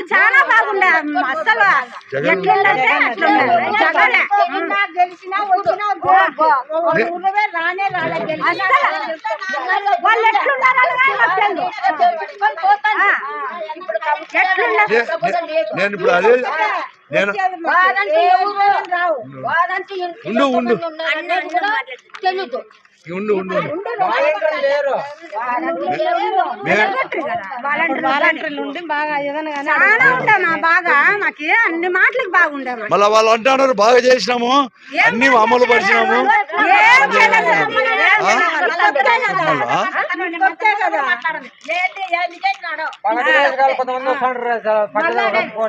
అప్పుడు చాలా బాగుండే అసలు ఎట్లుందంటే అట్లుండే. జగనే గెలిచినా వచ్చినా గో, గో. ఒక ఊరివే రానే రాలే గెలిచినా అసలు వాళ్ళు ఎట్లున్నారని కానీ మాకు తెలియదు. ఆ. ఎట్లుండే నే- నే- నేను ఇప్పుడు అదే. నేను ఉండు. ఉండు. తెలీదు. మళ్ళా వాళ్ళు అంటున్నారు బాగా చేసినాము. అన్ని అమలు పరిచినాము.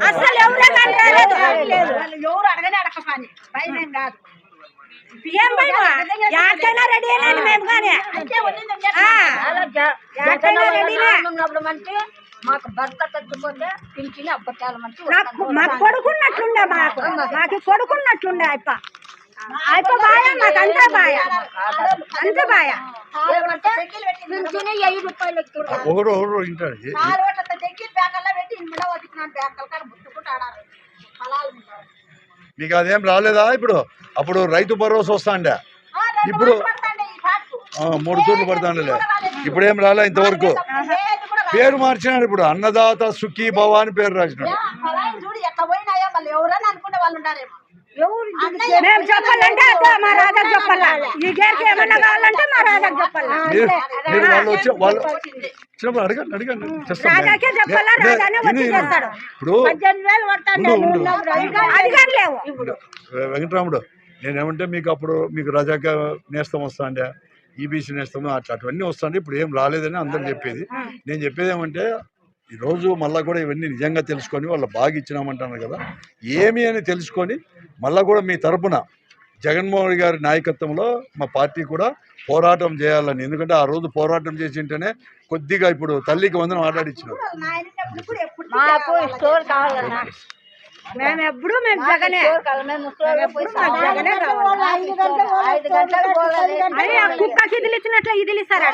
అసలు ఎవరు అడగనే అడగపాని భయం ఏం కాదు ఏం భయమా? యాడికైనా రెడీ అయినాను మేము కానీ అంటే రెడీనే. ఉన్నప్పుడు మంచి మాకు భర్త తగ్గిపోతే పింఛని అబ్బకాల మంచి మాకు కొడుకున్నట్లుండే మాకు మాకు కొడుకున్నట్లుండే అప్ప బాయ మాకు బాయ. అంతా బాయ. అదేం రాలేదా ఇప్పుడు? అప్పుడు రైతు భరోసా వస్తాండే. ఇప్పుడు- మూడు తూర్లు పడతాండలే. ఇప్పుడు ఏం రాలే ఇంతవరకు. పేరు మార్చినాడు ఇప్పుడు. అన్నదాత సుఖీ భవ అని పేరు రాసినాడు. ఎవరైనా అనుకునే వాళ్ళు ఉంటారేమో మేము చెప్పాలంటే అదే మా రాజా చెప్పాలా? ఈ గేర్కి ఏమన్నా కావాలంటే మా రాజా చెప్పాలా? మీరు మీరు వాళ్ళు వచ్చి వాళ్ళు వచ్చినప్పుడు అడగండి అడగండి. చేస్తాం రాజాకే చెప్పాలా? రాజానే వచ్చి. చేస్తాడు. ఇప్పుడు పద్దెనిమిది వేలు పడతాండే వెంకటరాముడు నేనేమంటే మీకు అప్పుడు మీకు రజాక నేస్తం వస్తాండే ఈబీసీ నేస్తము అట్లా అటువన్నీ వస్తాండే. ఇప్పుడు ఏం రాలేదని అందరు చెప్పేది. నేను చెప్పేది ఏమంటే ఈరోజు మళ్ళీ కూడా ఇవన్నీ నిజంగా తెలుసుకొని వాళ్ళు బాగా ఇచ్చినామంటున్నారు కదా. ఏమి అని తెలుసుకొని మళ్ళీ కూడా మీ తరపున జగన్మోహన్ రెడ్డి గారి నాయకత్వంలో మా పార్టీ కూడా పోరాటం చేయాలని. ఎందుకంటే ఆ రోజు పోరాటం చేసింటేనే కొద్దిగా ఇప్పుడు తల్లికి వందనం ఆటాడిచ్చినారు. మాకు స్టోర్ కావాలన్నా. మేము ఎప్పుడు మేము జగనే. కుక్కకి ఇదిలిచ్చినట్లు ఇదిలిస్తారా